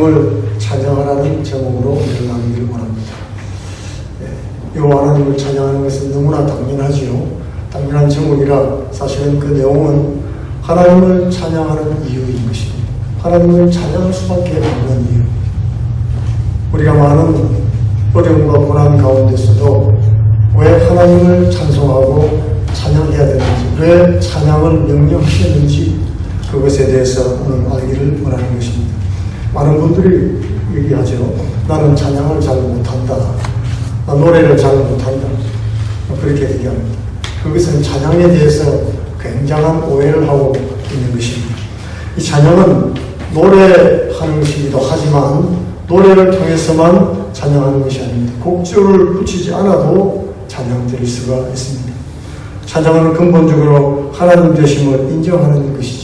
을 찬양하라는 제목으로 오늘 나누기를 원합니다. 예, 요 하나님을 찬양하는 것은 너무나 당연하지요. 당연한 제목이라 사실은 그 내용은 하나님을 찬양하는 이유인 것입니다. 하나님을 찬양할 수밖에 없는 이유. 우리가 많은 어려움과 고난 가운데서도 왜 하나님을 찬송하고 찬양해야 되는지, 왜 찬양을 명령하셨는지 그것에 대해서 오늘 알기를 원하는 것입니다. 많은 분들이 얘기하죠. 나는 찬양을 잘 못한다. 나 노래를 잘 못한다. 뭐 그렇게 얘기합니다. 그것은 찬양에 대해서 굉장한 오해를 하고 있는 것입니다. 이 찬양은 노래하는 것이기도 하지만 노래를 통해서만 찬양하는 것이 아닙니다. 곡조를 붙이지 않아도 찬양 드릴 수가 있습니다. 찬양은 근본적으로 하나님 되심을 인정하는 것이죠.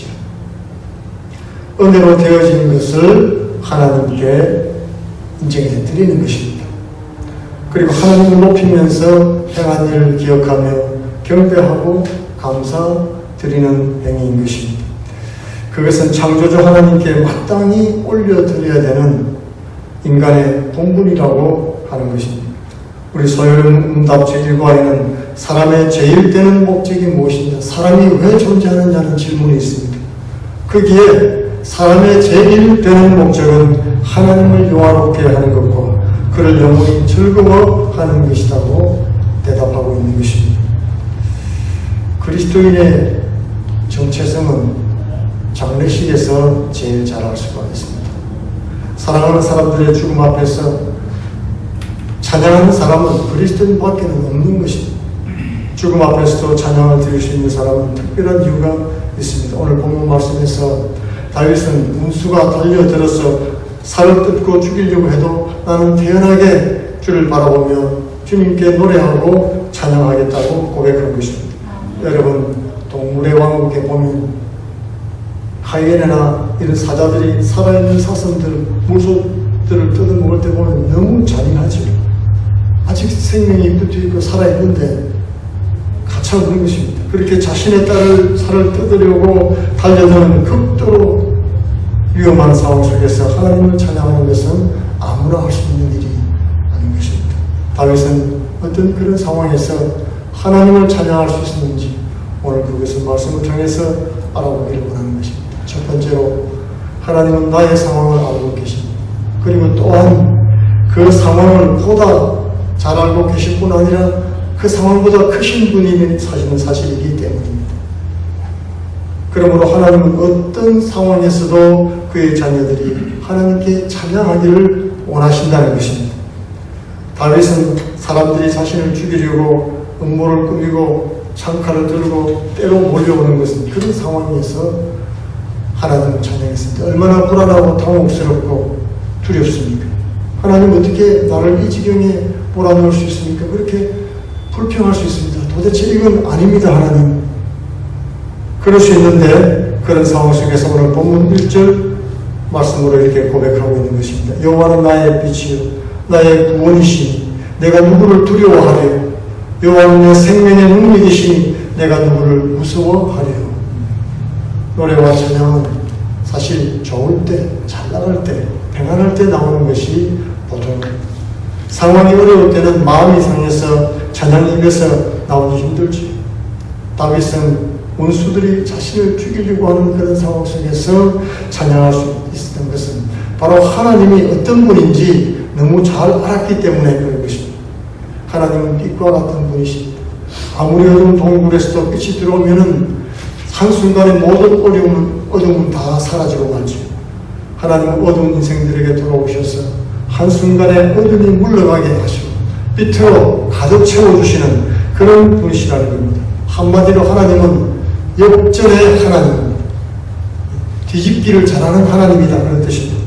은혜로 되어진 것을 하나님께 인정해 드리는 것입니다. 그리고 하나님을 높이면서 행한 일을 기억하며 경배하고 감사 드리는 행위인 것입니다. 그것은 창조주 하나님께 마땅히 올려드려야 되는 인간의 본분이라고 하는 것입니다. 우리 소요름 응답 제 1과에는 사람의 제일 되는 목적이 무엇이냐, 사람이 왜 존재하느냐는 질문이 있습니다. 거기에 사람의 제일 되는 목적은 하나님을 요하롭게 하는 것과 그를 영원히 즐거워하는 것이라고 대답하고 있는 것입니다. 그리스도인의 정체성은 장례식에서 제일 잘 알 수가 있습니다. 사랑하는 사람들의 죽음 앞에서 찬양하는 사람은 그리스도인 밖에는 없는 것입니다. 죽음 앞에서도 찬양을 드릴 수 있는 사람은 특별한 이유가 있습니다. 오늘 본문 말씀에서 다윗은 문수가 달려들어서 살을 뜯고 죽이려고 해도 나는 태연하게 주를 바라보며 주님께 노래하고 찬양하겠다고 고백한 것입니다. 여러분 동물의 왕국에 보면 하이에나나 이런 사자들이 살아있는 사슴들, 물소들을 뜯어먹을 때 보면 너무 잔인하죠. 아직 생명이 붙어있고 살아있는데 가차없는 것입니다. 그렇게 자신의 딸을 살을 뜯으려고 달려드는 극도로 위험한 상황 속에서 하나님을 찬양하는 것은 아무나 할 수 있는 일이 아닌 것입니다. 다윗은 어떤 그런 상황에서 하나님을 찬양할 수 있었는지 오늘 그것을 말씀을 통해서 알아보기를 원하는 것입니다. 첫 번째로 하나님은 나의 상황을 알고 계십니다. 그리고 또한 그 상황을 보다 잘 알고 계실 뿐 아니라 그 상황보다 크신 분이 사실은 사실이기 때문입니다. 그러므로 하나님은 어떤 상황에서도 그의 자녀들이 하나님께 찬양하기를 원하신다는 것입니다. 다윗은 사람들이 자신을 죽이려고 음모를 꾸미고 창칼을 들고 때로 몰려오는 것은 그런 상황에서 하나님을 찬양했을 때 얼마나 불안하고 당혹스럽고 두렵습니까? 하나님 어떻게 나를 이 지경에 몰아넣을 수 있습니까? 그렇게 불평할 수 있습니다. 도대체 이건 아닙니다, 하나님. 그럴 수 있는데 그런 상황 속에서 오늘 본문 1절 말씀으로 이렇게 고백하고 있는 것입니다. 여호와는 나의 빛이요 나의 구원이시니 내가 누구를 두려워하려 여호와는 내 생명의 능력이시니 내가 누구를 무서워하려 노래와 찬양은 사실 좋을 때, 잘 나갈 때, 평안할 때 나오는 것이 보통입니다. 상황이 어려울 때는 마음이 상해서 찬양이 입에서 나오기 힘들지. 다윗은 원수들이 자신을 죽이려고 하는 그런 상황 속에서 찬양할 수 있었던 것은 바로 하나님이 어떤 분인지 너무 잘 알았기 때문에 그런 것입니다. 하나님은 빛과 같은 분이십니다. 아무리 어두운 동굴에서도 빛이 들어오면은 한순간에 모든 어려움은, 어둠은 다 사라지고 말죠. 하나님은 어두운 인생들에게 돌아오셔서 한순간에 어둠이 물러가게 하시고 빛으로 가득 채워주시는 그런 분이시라는 겁니다. 한마디로 하나님은 역전의 하나님입니다. 뒤집기를 잘하는 하나님이다 그런 뜻입니다.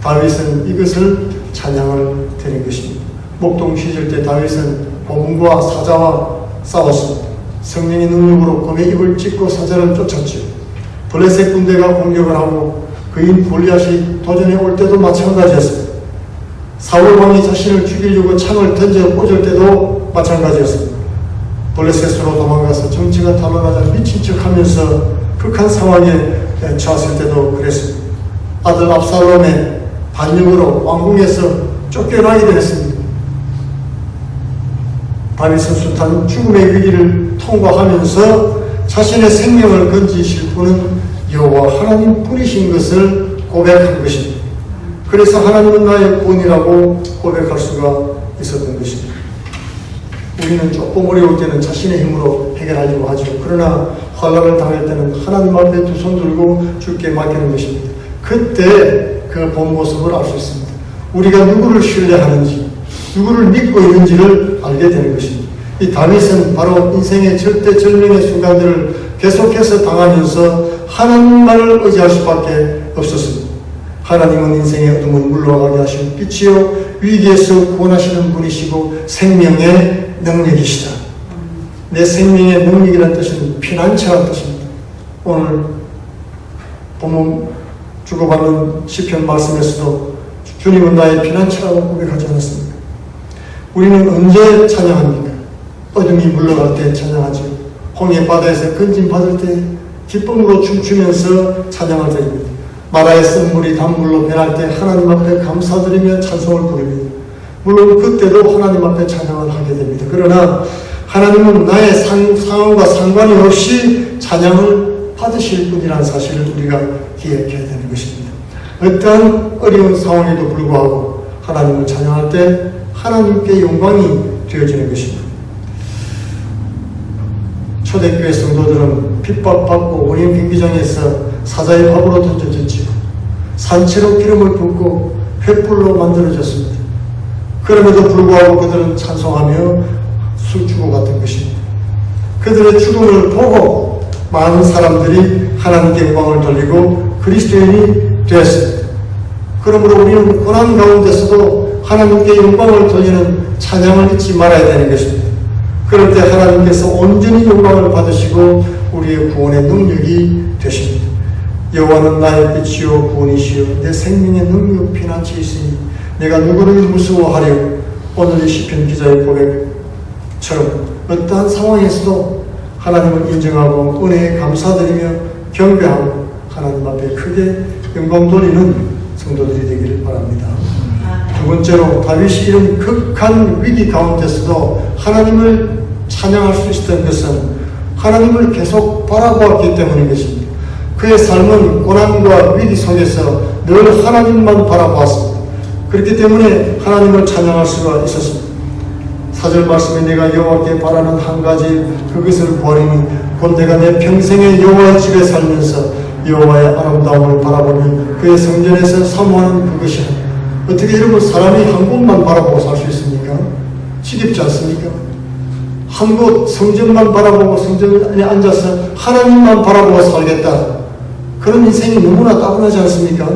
다윗은 이것을 찬양을 드린 것입니다. 목동 시절 때 다윗은 곰과 사자와 싸웠습니다. 성령의 능력으로 검의 입을 찢고 사자를 쫓았죠. 블레셋 군대가 공격을 하고 그인 골리앗이 도전해 올 때도 마찬가지였습니다. 사울 왕이 자신을 죽이려고 창을 던져 꽂을 때도 마찬가지였습니다. 블레셋으로 도망가서 정치가 타만하자 미친 척하면서 극한 상황에 처했을 때도 그랬습니다. 아들 압살롬의 반역으로 왕궁에서 쫓겨나게 되었습니다. 다윗은 숱한 죽음의 위기를 통과하면서 자신의 생명을 건지실 분은 여호와 하나님 뿐이신 것을 고백한 것입니다. 그래서 하나님은 나의 본이라고 고백할 수가 있었던 것입니다. 우리는 조금 어려울 때는 자신의 힘으로 해결하려고 하죠. 그러나 환란을 당할 때는 하나님 앞에 두 손 들고 주께 맡기는 것입니다. 그때 그 본 모습을 알 수 있습니다. 우리가 누구를 신뢰하는지, 누구를 믿고 있는지를 알게 되는 것입니다. 이 다윗은 바로 인생의 절대절명의 순간들을 계속해서 당하면서 하나님만을 의지할 수밖에 없었습니다. 하나님은 인생의 어둠을 물러가게 하시는 빛이요 위기에서 구원하시는 분이시고 생명의 능력이시다. 내 생명의 능력이라는 뜻은 피난처라는 뜻입니다. 오늘 본문 주고받는 시편 말씀에서도 주님은 나의 피난처라고 고백하지 않았습니까? 우리는 언제 찬양합니까? 어둠이 물러갈 때 찬양하죠. 홍해 바다에서 건진 받을 때 기쁨으로 춤추면서 찬양할 때입니다. 마라의 쓴물이 단물로 변할 때 하나님 앞에 감사드리며 찬송을 부릅니다. 물론 그때도 하나님 앞에 찬양을 하게 됩니다. 그러나 하나님은 나의 상, 상황과 상관이 없이 찬양을 받으실 분이라는 사실을 우리가 기억해야 되는 것입니다. 어떠한 어려운 상황에도 불구하고 하나님을 찬양할 때 하나님께 영광이 되어지는 것입니다. 초대교회 성도들은 핍박받고 원인 경기장에서 사자의 밥으로 던져졌지요. 산채로 기름을 붓고 횃불로 만들어졌습니다. 그럼에도 불구하고 그들은 찬송하며 술주고 같은 것입니다. 그들의 죽음을 보고 많은 사람들이 하나님께 영광을 돌리고 그리스도인이 되었습니다. 그러므로 우리는 고난 가운데서도 하나님께 영광을 돌리는 찬양을 잊지 말아야 되는 것입니다. 그럴 때 하나님께서 온전히 영광을 받으시고 우리의 구원의 능력이 되십니다. 여호와는 나의 빛이요 구원이시요 내 생명의 능력 피난처이시니 내가 누구를 무서워하려 오늘 이 시편 기자의 고백처럼 어떠한 상황에서도 하나님을 인정하고 은혜에 감사드리며 경배하고 하나님 앞에 크게 영광 돌리는 성도들이 되기를 바랍니다. 두 번째로 다윗이 이런 극한 위기 가운데서도 하나님을 찬양할 수 있었던 것은 하나님을 계속 바라보았기 때문인 것입니다. 그의 삶은 고난과 위기 속에서 늘 하나님만 바라보았습니다. 그렇기 때문에 하나님을 찬양할 수가 있었습니다. 사절 말씀에 내가 여호와께 바라는 한 가지 그것을 구하리니 곧 내가 내 평생에 여호와의 집에 살면서 여호와의 아름다움을 바라보며 그의 성전에서 사모하는 그것이라. 어떻게 여러분 사람이 한 곳만 바라보고 살 수 있습니까? 지겹지 않습니까? 한 곳 성전만 바라보고 성전에 앉아서 하나님만 바라보고 살겠다. 그런 인생이 너무나 따분하지 않습니까?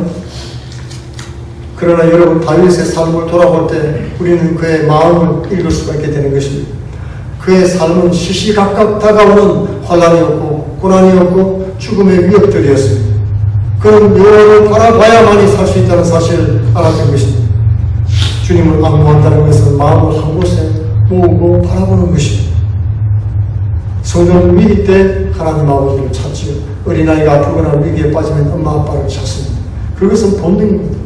그러나 여러분 다윗의 삶을 돌아볼 때 우리는 그의 마음을 읽을 수가 있게 되는 것입니다. 그의 삶은 시시각각 다가오는 환란이었고 고난이었고 죽음의 위협들이었습니다. 그는 여호와를 바라봐야만이 살 수 있다는 사실을 알았던 것입니다. 주님을 악무한다는 것은 마음을 한 곳에 모으고 바라보는 것입니다. 성도는 위기 때 하나님 아버지를 찾지요. 어린아이가 아프거나 위기에 빠지면 엄마 아빠를 찾습니다. 그것은 본능입니다.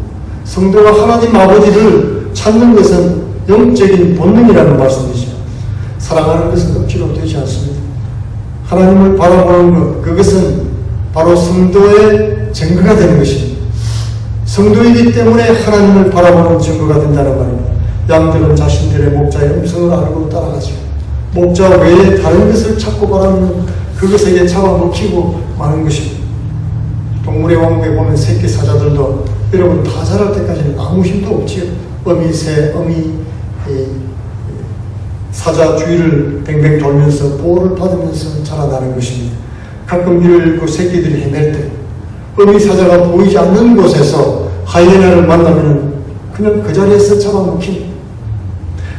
성도가 하나님 아버지를 찾는 것은 영적인 본능이라는 말씀이죠. 사랑하는 것은 억지로 되지 않습니다. 하나님을 바라보는 것, 그것은 바로 성도의 증거가 되는 것입니다. 성도이기 때문에 하나님을 바라보는 증거가 된다는 말입니다. 양들은 자신들의 목자의 음성을 알고 따라가죠. 목자 외에 다른 것을 찾고 바라면 그것에게 잡아먹히고 마는 것입니다. 동물의 왕국에 보면 새끼 사자들도 여러분 다 자랄 때까지는 아무 힘도 없지요. 어미, 새, 어미, 이, 사자 주위를 뱅뱅 돌면서 보호를 받으면서 자라나는 것입니다. 가끔 이를 그 새끼들이 헤맬 때 어미 사자가 보이지 않는 곳에서 하이에나를 만나면 그냥 그 자리에서 잡아먹힙니다.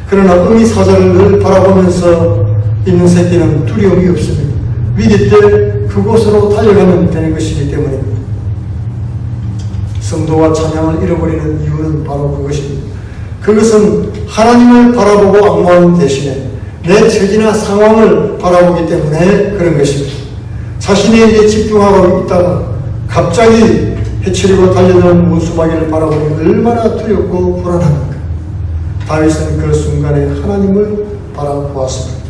그러나 어미 사자를 늘 바라보면서 있는 새끼는 두려움이 없습니다. 위기 때 그곳으로 달려가면 되는 것이기 때문입니다. 성도와 찬양을 잃어버리는 이유는 바로 그것입니다. 그것은 하나님을 바라보고 악무하는 대신에 내 처지나 상황을 바라보기 때문에 그런 것입니다. 자신에게 집중하고 있다가 갑자기 해치려고 달려드는 문수마귀를 바라보니 얼마나 두렵고 불안합니까? 다윗은 그 순간에 하나님을 바라보았습니다.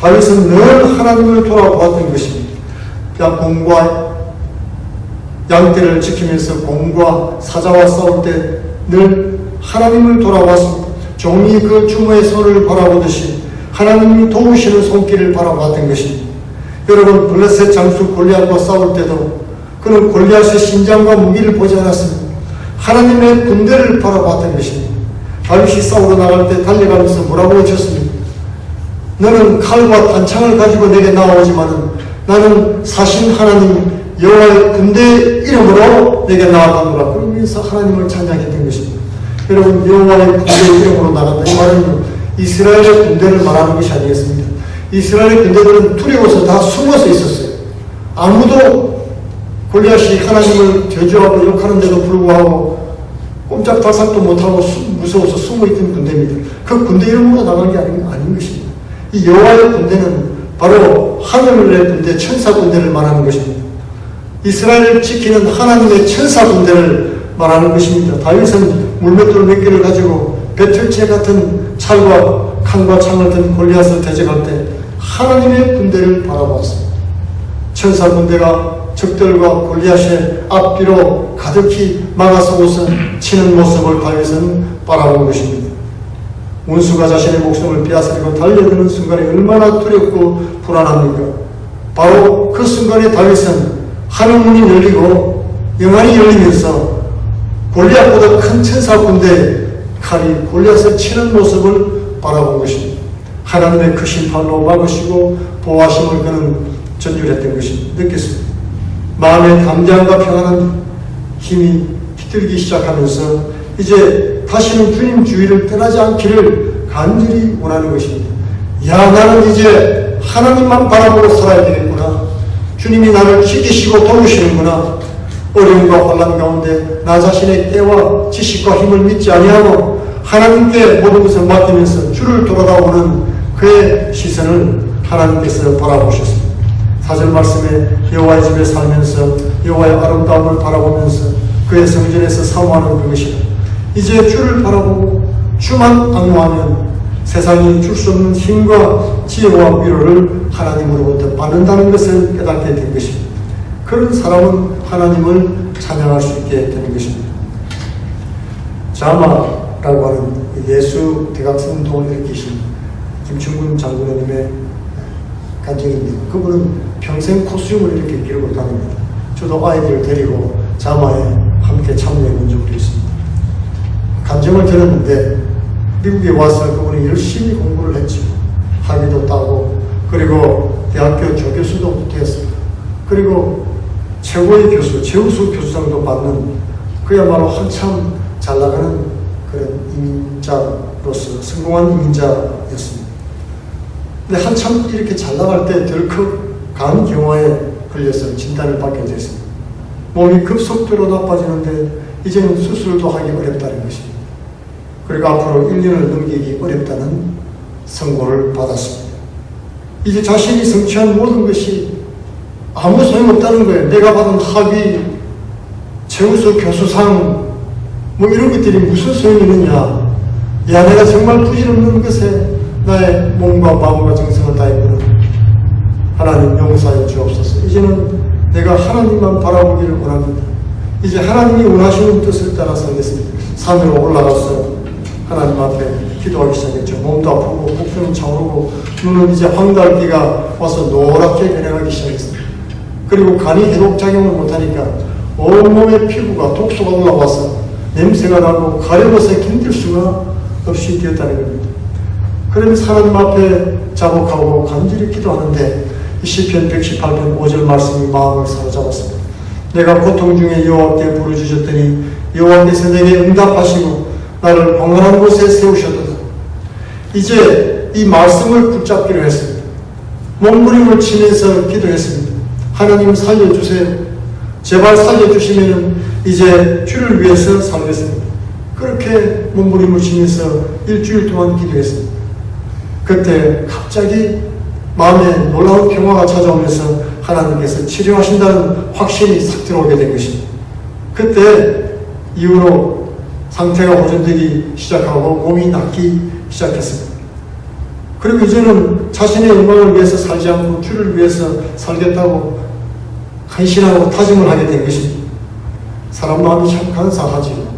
다윗은 늘 하나님을 돌아보았던 것입니다. 그냥 공과 양떼를 지키면서 공과 사자와 싸울 때 늘 하나님을 돌아보았습니다. 종이 그 주모의 손을 바라보듯이 하나님이 도우시는 손길을 바라보았던 것입니다. 여러분 블레셋 장수 골리앗과 싸울 때도 그는 골리앗의 신장과 무기를 보지 않았습니다. 하나님의 군대를 바라봤던 것입니다. 다윗이 싸우러 나갈 때 달려가면서 뭐라고 외쳤습니까? 너는 칼과 단창을 가지고 내게 나오지만은 나는 사신 하나님 여호와의 군대 이름으로 내게 나아가노라 그러면서 하나님을 찬양했던 것입니다. 여러분 여호와의 군대 이름으로 나간다 이 말은 이스라엘의 군대를 말하는 것이 아니겠습니까? 이스라엘의 군대들은 두려워서 다 숨어서 있었어요. 아무도 골리앗이 하나님을 저주하고 욕하는데도 불구하고 꼼짝달싹도 못하고 수- 무서워서 숨어 있던 군대입니다. 그 군대 이름으로 나간 게 아닌, 아닌 것입니다. 이 여호와의 군대는 바로 하늘의 군대, 천사 군대를 말하는 것입니다. 이스라엘을 지키는 하나님의 천사 군대를 말하는 것입니다. 다윗은 물맷돌 몇 개를 가지고 배틀체 같은 칼과 칼과 창을 든 골리앗을 대적할 때 하나님의 군대를 바라보았습니다. 천사 군대가 적들과 골리앗의 앞뒤로 가득히 막아서고서 치는 모습을 다윗은 바라본 것입니다. 원수가 자신의 목숨을 빼앗으려고 달려드는 순간에 얼마나 두렵고 불안합니까? 바로 그 순간에 다윗은 하늘 문이 열리고 영안이 열리면서 골리앗보다 큰 천사 군대 칼이 골리앗을 치는 모습을 바라본 것입니다. 하나님의 그 심판으로 막으시고 보호하심을 그는 전율했던 것입니다. 느꼈습니다. 마음의 담대함과 평안한 힘이 깃들기 시작하면서 이제 다시는 주님 주위를 떠나지 않기를 간절히 원하는 것입니다. 야, 나는 이제 하나님만 바라보고 살아야 되겠구나. 주님이 나를 지키시고 도우시는구나. 어려움과 혼란 가운데 나 자신의 때와 지식과 힘을 믿지 아니하고 하나님께 모든 것을 맡기면서 주를 돌아다보는 그의 시선을 하나님께서 바라보셨습니다. 사절 말씀에 여호와의 집에 살면서 여호와의 아름다움을 바라보면서 그의 성전에서 사모하는 그것이라. 이제 주를 바라보고 주만 악무하면 세상이 줄 수 없는 힘과 지혜와 위로를 하나님으로부터 받는다는 것을 깨닫게 된 것입니다. 그런 사람은 하나님을 찬양할 수 있게 되는 것입니다. 자마라고 하는 예수 대각선 운동을 일으키신 김충근 장군님의 간증입니다. 그분은 평생 코스튬을 이렇게 기르고 다닙니다. 저도 아이들을 데리고 자마에 함께 참여해 본 적도 있습니다. 감정을 들었는데 미국에 와서 그분이 열심히 공부를 했죠. 학위도 따고 그리고 대학교 조교수도 됐습니다. 그리고 최고의 교수, 최우수 교수장도 받는 그야말로 한참 잘 나가는 그런 이민자로서 성공한 이민자였습니다. 근데 한참 이렇게 잘 나갈 때 덜컥 간 경화에 걸려서 진단을 받게 됐습니다. 몸이 급속도로 나빠지는데 이제는 수술도 하기 어렵다는 것입니다. 그리고 앞으로 1년을 넘기기 어렵다는 선고를 받았습니다. 이제 자신이 성취한 모든 것이 아무 소용없다는 거예요. 내가 받은 학위, 최우수 교수상, 뭐 이런 것들이 무슨 소용이 있느냐. 야, 내가 정말 부질없는 것에 나의 몸과 마음과 정성을 다했구나. 하나님 용서해 주옵소서. 이제는 내가 하나님만 바라보기를 원합니다. 이제 하나님이 원하시는 뜻을 따라 살겠습니다. 산으로 올라가서 하나님 앞에 기도하기 시작했죠. 몸도 아프고 목표는 차오르고 눈은 이제 황달기가 와서 노랗게 변해가기 시작했습니다. 그리고 간이 해독작용을 못하니까 온몸의 피부가 독소가 올라와서 냄새가 나고 가려워서 견딜 수가 없이 되었다는 겁니다. 그러면서 하나님 앞에 자복하고 간절히 기도하는데 이 시편 118편 5절 말씀이 마음을 사로잡았습니다. 내가 고통 중에 여호와께 부르짖었더니 여호와께서 내게 응답하시고 나를 평안한 곳에 세우셨도다. 이제 이 말씀을 붙잡기로 했습니다. 몸부림을 치면서 기도했습니다. 하나님 살려주세요. 제발 살려주시면 이제 주를 위해서 살겠습니다. 그렇게 몸부림을 치면서 일주일 동안 기도했습니다. 그때 갑자기 마음에 놀라운 평화가 찾아오면서 하나님께서 치료하신다는 확신이 싹 들어오게 된 것입니다. 그때 이후로 상태가 호전되기 시작하고 몸이 낫기 시작했습니다. 그리고 이제는 자신의 영광을 위해서 살지 않고 주를 위해서 살겠다고 헌신하고 다짐을 하게 된 것입니다. 사람 마음이 참 간사하지요.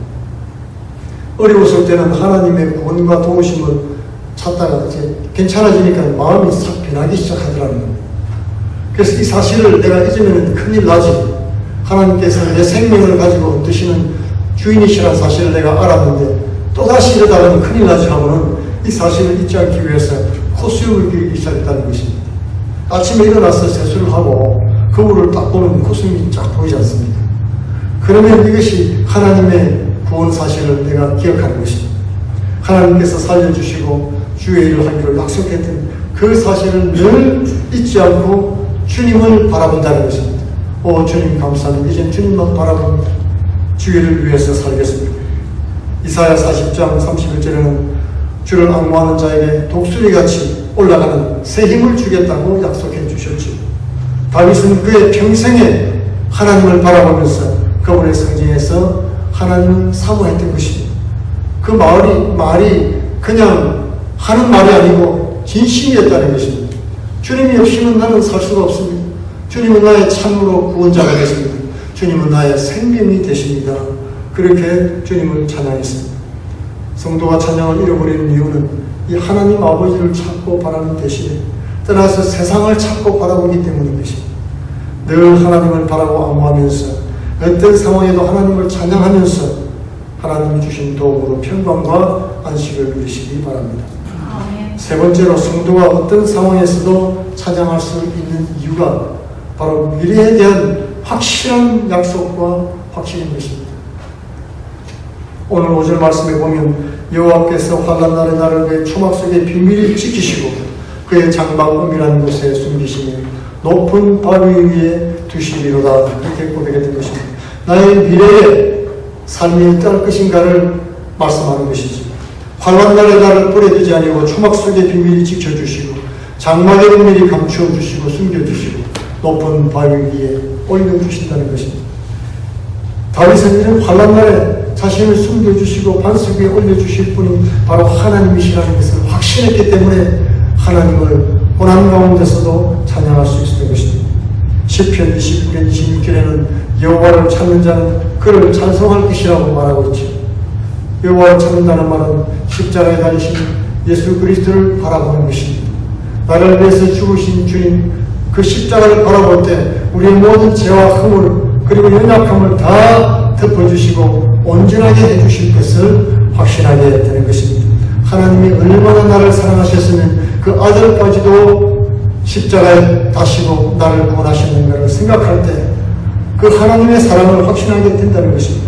어려웠을 때는 하나님의 구원과 도우심을 찾다가 이제 괜찮아지니까 마음이 싹 변하기 시작하더라는 겁니다. 그래서 이 사실을 내가 잊으면 큰일 나지. 하나님께서 내 생명을 가지고 얻으시는 주인이시라는 사실을 내가 알았는데 또다시 이러다가는 큰일 나지 하고는 이 사실을 잊지 않기 위해서 코수염을 기르기 시작했다는 것입니다. 아침에 일어나서 세수를 하고 거울을 딱 보면 코수염이 쫙 보이지 않습니까? 그러면 이것이 하나님의 구원 사실을 내가 기억하는 것입니다. 하나님께서 살려주시고 주의 일을 하기로 약속했던 그 사실을 늘 잊지 않고 주님을 바라본다는 것입니다. 오 주님 감사합니다. 이제 주님만 바라봅니다. 주의를 위해서 살겠습니다. 이사야 40장 31절에는 주를 악무하는 자에게 독수리같이 올라가는 새 힘을 주겠다고 약속해 주셨죠. 다윗은 그의 평생에 하나님을 바라보면서 그분의 성경에서 하나님을 사모했던 것입니다. 그 말이, 말이 그냥 하는 말이 아니고 진심이었다는 것입니다. 주님이 없이는 나는 살 수가 없습니다. 주님은 나의 참으로 구원자가 되십니다. 주님은 나의 생명이 되십니다. 그렇게 주님을 찬양했습니다. 성도가 찬양을 잃어버리는 이유는 이 하나님 아버지를 찾고 바라는 대신에 떠나서 세상을 찾고 바라보기 때문인 것입니다. 늘 하나님을 바라고 안무하면서 어떤 상황에도 하나님을 찬양하면서 하나님이 주신 도움으로 평강과 안식을 누리시기 바랍니다. 세 번째로 성도가 어떤 상황에서도 찬양할 수 있는 이유가 바로 미래에 대한 확실한 약속과 확신인 것입니다. 오늘 5절 말씀에 보면 여호와께서 환란 날에 나를 내 초막 속에 비밀을 지키시고 그의 장막 은밀한 곳에 숨기시며 높은 바위 위에 두시리로다 이렇게 고백했던 것입니다. 나의 미래에 삶이 어떨 것인가를 말씀하는 것이지. 환란 날에 나를 버려두지 아니고 초막 속에 비밀이 지켜주시고 장막의 은밀히 감추어 주시고 숨겨 주시고 높은 바위 위에 올려주신다는 것입니다. 다윗은 이런 환란 날에 자신을 숨겨주시고 반석 위에 올려주실 분이 바로 하나님이시라는 것을 확신했기 때문에 하나님을 고난 가운데서도 찬양할 수 있었던 것입니다. 10편 29편 26절에는 여호와를 찾는 자는 그를 찬송할 것이라고 말하고 있죠. 여호와를 찾는다는 말은 십자가에 달리신 예수 그리스도를 바라보는 것입니다. 나를 위해서 죽으신 주님 그 십자가를 바라볼 때 우리의 모든 죄와 허물 그리고 연약함을 다 덮어주시고 온전하게 해주실 것을 확신하게 되는 것입니다. 하나님이 얼마나 나를 사랑하셨으면 그 아들까지도 십자가에 다시고 나를 구원하셨는가를 생각할 때 그 하나님의 사랑을 확신하게 된다는 것입니다.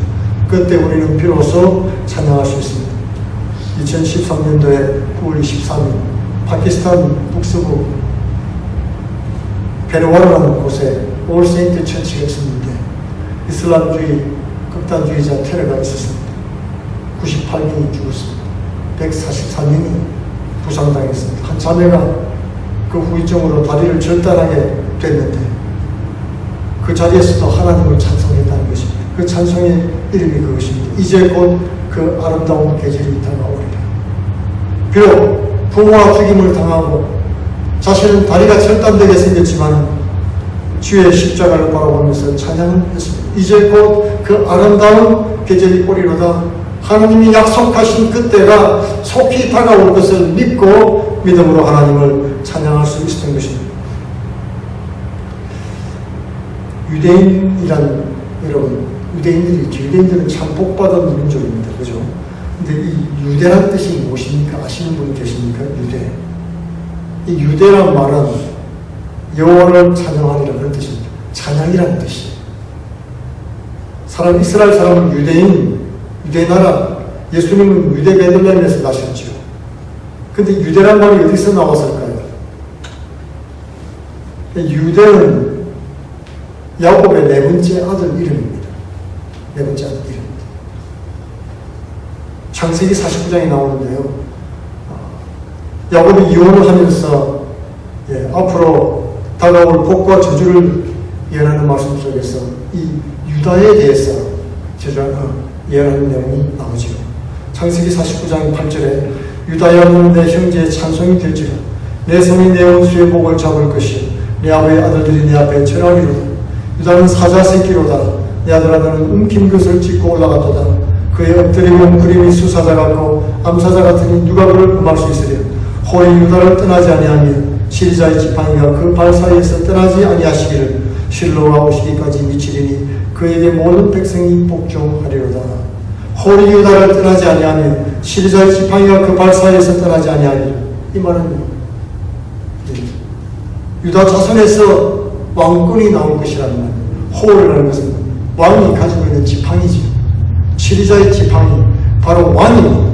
그때 우리는 비로소 찬양할 수 있습니다. 2013년도에 9월 23일 파키스탄 북서부 베르와르라는 곳에 올 세인트 처치가 있었는데 이슬람주의 극단주의자 테러가 있었습니다. 98명이 죽었습니다. 144명이 부상당했습니다. 한 자매가 그 후유증으로 다리를 절단하게 됐는데 그 자리에서도 하나님을 찬송했다는 것입니다. 그 찬송의 이름이 그것입니다. 이제 곧 그 아름다운 계절이 다가오리라. 비록 부모와 죽임을 당하고 자신은 다리가 절단되게 생겼지만 주의 십자가를 바라보면서 찬양을 했습니다. 이제 곧 그 아름다운 계절이 오리로다. 하나님이 약속하신 그때가 속히 다가올 것을 믿고 믿음으로 하나님을 찬양할 수 있었던 것입니다. 유대인이란 여러분 유대인들이. 유대인들은 참 복받은 민족입니다. 그죠? 근데 이 유대란 뜻이 무엇입니까? 아시는 분 계십니까? 유대. 이 유대란 말은 여호와를 찬양하리라 그런 뜻입니다. 찬양이라는 뜻이에요. 사람 이스라엘 사람은 유대인, 유대 나라, 예수님은 유대 베들레헴에서 나셨죠. 근데 유대란 말이 어디서 나왔을까요? 유대는 야곱의 네 번째 아들 이름입니다. 네 번째 아들 이름입니다. 창세기 49장에 나오는데요. 어, 야곱이 이혼을 하면서 예, 앞으로 다가올 복과 저주를 예언하는 말씀 속에서 이 유다에 대해서 어, 예언하는 내용이 나오지요. 창세기 49장 8절에 유다야 너내 형제의 찬송이 될지라. 내 손이 내 원수의 목을 잡을 것이요 내 아버의 아들들이 내 앞에 절하리로다. 유다는 사자 새끼로다. 내 아들아 너는 움킨 것을 찢고 올라갔도다. 그의 엎드리면 그림이 수사자 같고 암사자 같으니 누가 그를 금할 수 있으랴 홀이 유다를 떠나지 아니하며 시리자의 지팡이가 그 발 사이에서 떠나지 아니하시기를 실로가 오시기까지 미치리니 그에게 모든 백성이 복종하리로다 홀이 유다를 떠나지 아니하며 시리자의 지팡이가 그 발 사이에서 떠나지 아니하리라 이 말은 유다 자손에서 왕권이 나올 것이라는 말. 호울이라는 것은 왕이 가지고 있는 지팡이지. 치리자의 지팡이. 바로 왕이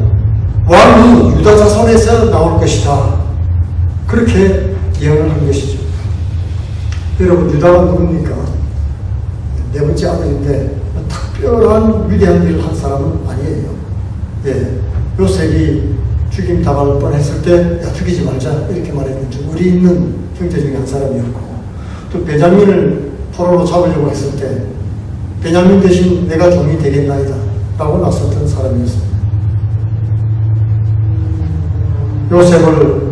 유다 자손에서 나올 것이다. 그렇게 예언을 한 것이죠. 여러분, 유다가 누굽니까? 네 번째 아들인데, 특별한 위대한 일을 한 사람은 아니에요. 예. 요셉이 죽임 당할 뻔 했을 때, 야, 죽이지 말자. 이렇게 말했는데, 우리 있는 형제 중에 한 사람이었고, 또 베냐민을 포로로 잡으려고 했을 때, 베냐민 대신 내가 종이 되겠나이다. 라고 나섰던 사람이었습니다. 요셉을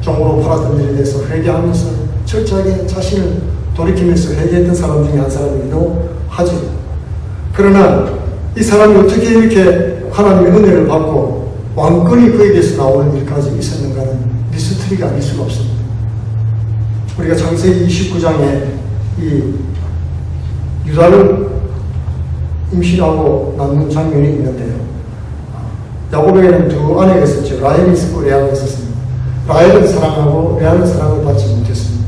종으로 팔았던 일에 대해서 회개하면서 철저하게 자신을 돌이키면서 회개했던 사람 중에 한 사람이기도 하죠. 그러나 이 사람이 어떻게 이렇게 하나님의 은혜를 받고 왕권이 그에게서 나오는 일까지 있었는가는 미스터리가 아닐 수가 없습니다. 우리가 창세기 29장에 이 유다를 임신하고 낳는 장면이 있는데요. 야곱에게는 두 아내가 있었죠. 라헬이 있었고 레아가 있었습니다. 라헬은 사랑하고 레아는 사랑을 받지 못했습니다.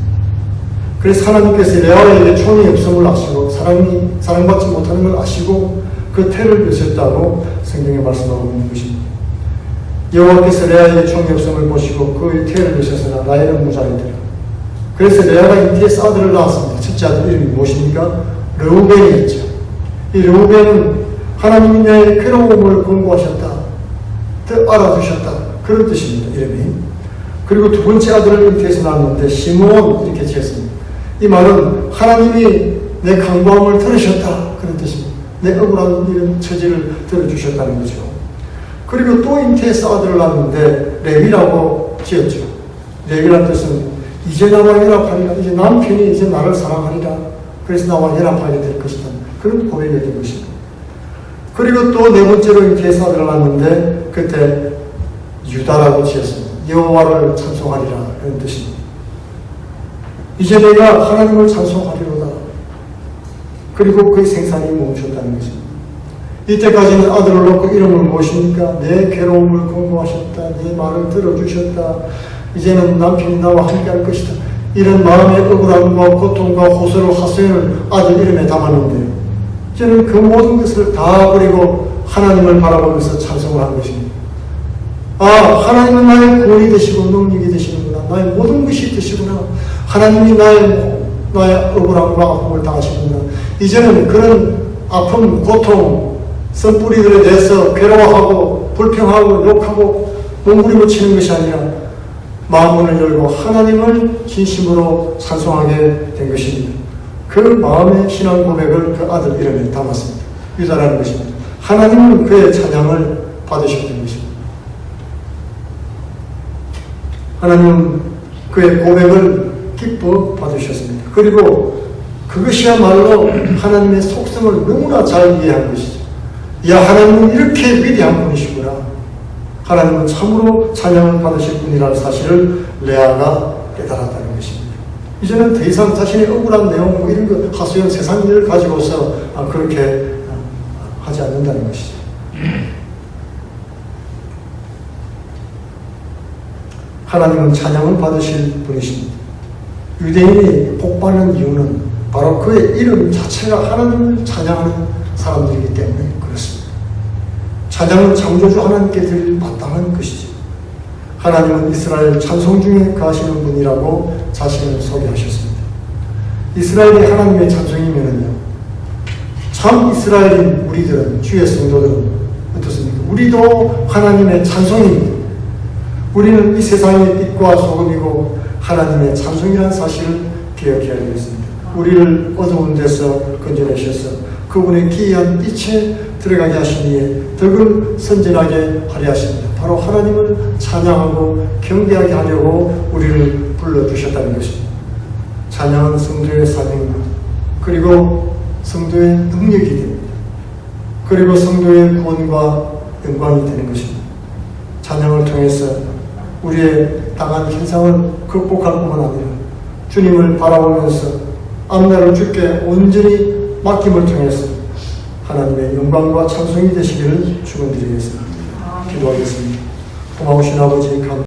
그래서 하나님께서 레아에게 총이 없음을 아시고 사랑이 사랑받지 못하는 걸 아시고 그 태를 맺었다고 성경에 말씀하고 있는 것입니다. 여호와께서 레아에게 총이 없음을 보시고 그 태를 맺으셨으나 라헬은 무자이더라. 그래서 레아가 인디에서 아들을 낳았습니다. 첫째 아들 이름이 무엇입니까? 르우벤이었죠. 이 르우벤은 하나님이 내 괴로움을 권고하셨다. 더 알아두셨다. 그런 뜻입니다. 이름이. 그리고 두 번째 아들을 인디에서 낳았는데 시므온 이렇게 지었습니다. 이 말은 하나님이 내 강구함을 들으셨다. 그런 뜻입니다. 내 억울한 이런 처지를 들어주셨다는 거죠. 그리고 또 인태에서 아들을 낳았는데 레위라고 지었죠. 레위라는 뜻은 이제 나와 연합하리라. 이제 남편이 이제 나를 사랑하리라. 그래서 나와 연합하게 될 것이다. 그런 고백이 된 것입니다. 그리고 또 네 번째로 인태에서 아들을 낳았는데 그때 유다라고 지었습니다. 여호와를 찬송하리라. 그런 뜻입니다. 이제 내가 하나님을 찬송하리로다. 그리고 그의 생산이 멈췄다는 것입니다. 이때까지는 아들을 놓고 이름을 무엇입니까? 내 괴로움을 공부하셨다. 내 말을 들어주셨다. 이제는 남편이 나와 함께 할 것이다. 이런 마음의 억울함과 고통과 호소를 하소연을 아들 이름에 담았는데요. 이제는 그 모든 것을 다 버리고 하나님을 바라보면서 찬송을 한 것입니다. 아, 하나님은 나의 구원이 되시고 능력이 되시는구나. 나의 모든 것이 되시구나. 하나님이 나의, 나의 억울함과 아픔을 당하시는구나. 이제는 그런 아픔, 고통, 선뿌리들에 대해서 괴로워하고 불평하고 욕하고 몸부림을 치는 것이 아니라 마음문을 열고 하나님을 진심으로 찬송하게 된 것입니다. 그 마음의 신앙 고백을 그 아들 이름에 담았습니다. 유다라는 것입니다. 하나님은 그의 찬양을 받으셨던 것입니다. 하나님은 그의 고백을 기뻐 받으셨습니다. 그리고 그것이야말로 하나님의 속성을 너무나 잘 이해한 것이죠. 야, 하나님은 이렇게 위대한 분이시구나. 하나님은 참으로 찬양을 받으실 분이라는 사실을 레아가 깨달았다는 것입니다. 이제는 더 이상 자신의 억울한 내용, 뭐 이런 거, 하소연 세상 일을 가지고서 아, 그렇게 아, 하지 않는다는 것이죠. 하나님은 찬양을 받으실 분이십니다. 유대인이 복받는 이유는 바로 그의 이름 자체가 하나님을 찬양하는 사람들이기 때문에 그렇습니다. 찬양은 창조주 하나님께 드릴 마땅한 것이죠. 하나님은 이스라엘 찬송 중에 가시는 분이라고 자신을 소개하셨습니다. 이스라엘이 하나님의 찬송이면은요, 참 이스라엘인 우리들은, 주의 성도들은 어떻습니까? 우리도 하나님의 찬송입니다. 우리는 이 세상의 빛과 소금이고 하나님의 찬송이라는 사실을 기억해야 되겠습니다. 우리를 어두운 데서 건져내셔서 그분의 기이한 빛에 들어가게 하시니에 덕을 선진하게 하려 하십니다. 바로 하나님을 찬양하고 경배하게 하려고 우리를 불러주셨다는 것입니다. 찬양은 성도의 사명입니다. 그리고 성도의 능력이 됩니다. 그리고 성도의 구원과 영광이 되는 것입니다. 찬양을 통해서 우리의 당한 현상을 극복할 뿐만 아니라 주님을 바라보면서 앞날을 주께 온전히 맡김을 통해서 하나님의 영광과 찬송이 되시기를 축원드리겠습니다. 기도하겠습니다. 고마우신 아버지 감